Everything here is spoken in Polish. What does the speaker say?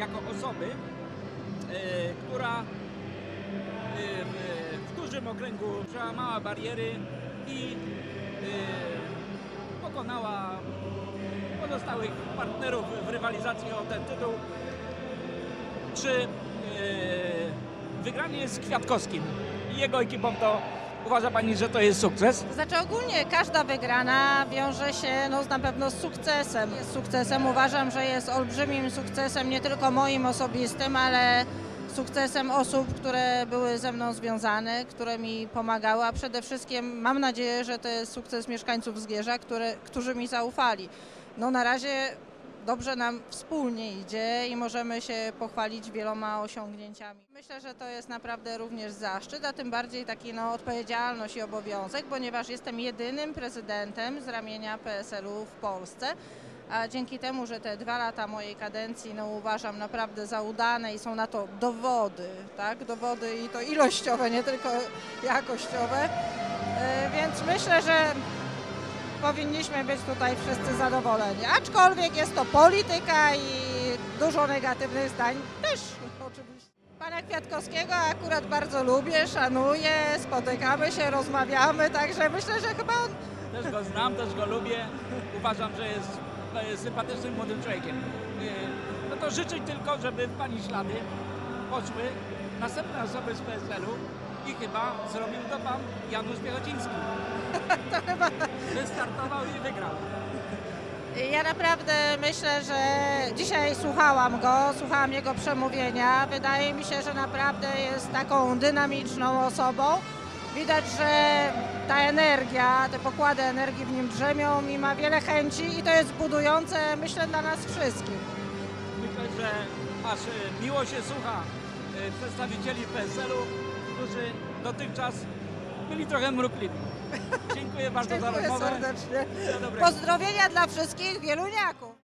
jako osoby, e, która e, w, dużym okręgu przełamała bariery i e, pokonała pozostałych partnerów w rywalizacji o ten tytuł. Czy wygranie z Kwiatkowskim i jego ekipą to uważa Pani, że to jest sukces? Znaczy ogólnie każda wygrana wiąże się no, na pewno z sukcesem. Jest sukcesem uważam, że jest olbrzymim sukcesem nie tylko moim osobistym, ale sukcesem osób, które były ze mną związane, które mi pomagały, a przede wszystkim mam nadzieję, że to jest sukces mieszkańców Zgierza, które, którzy mi zaufali. No na razie dobrze nam wspólnie idzie i możemy się pochwalić wieloma osiągnięciami. Myślę, że to jest naprawdę również zaszczyt, a tym bardziej taki no, odpowiedzialność i obowiązek, ponieważ jestem jedynym prezydentem z ramienia PSL-u w Polsce. A dzięki temu, że te dwa lata mojej kadencji no, uważam naprawdę za udane i są na to dowody, tak? Dowody i to ilościowe, nie tylko jakościowe. E, Więc myślę, że powinniśmy być tutaj wszyscy zadowoleni. Aczkolwiek jest to polityka i dużo negatywnych zdań też oczywiście. Pana Kwiatkowskiego akurat bardzo lubię, szanuję, spotykamy się, rozmawiamy, także myślę, że chyba on Też go znam, też go lubię. Uważam, że jest, że jest sympatycznym młodym człowiekiem. No to życzę tylko, żeby Pani ślady poszły następne osoby z PSL-u i chyba zrobił to Pan Janusz Piechociński. to chyba Wystartował i wygrał. Ja naprawdę myślę, że dzisiaj słuchałam go, słuchałam jego przemówienia. Wydaje mi się, że naprawdę jest taką dynamiczną osobą. Widać, że ta energia, te pokłady energii w nim drzemią i ma wiele chęci i to jest budujące, myślę, dla nas wszystkich. Myślę, że aż miło się słucha y, przedstawicieli PSL-u, którzy dotychczas byli trochę mrukliwi. Dziękuję bardzo za Dziękuję rozmowę. serdecznie. Pozdrowienia dla wszystkich wieluniaków.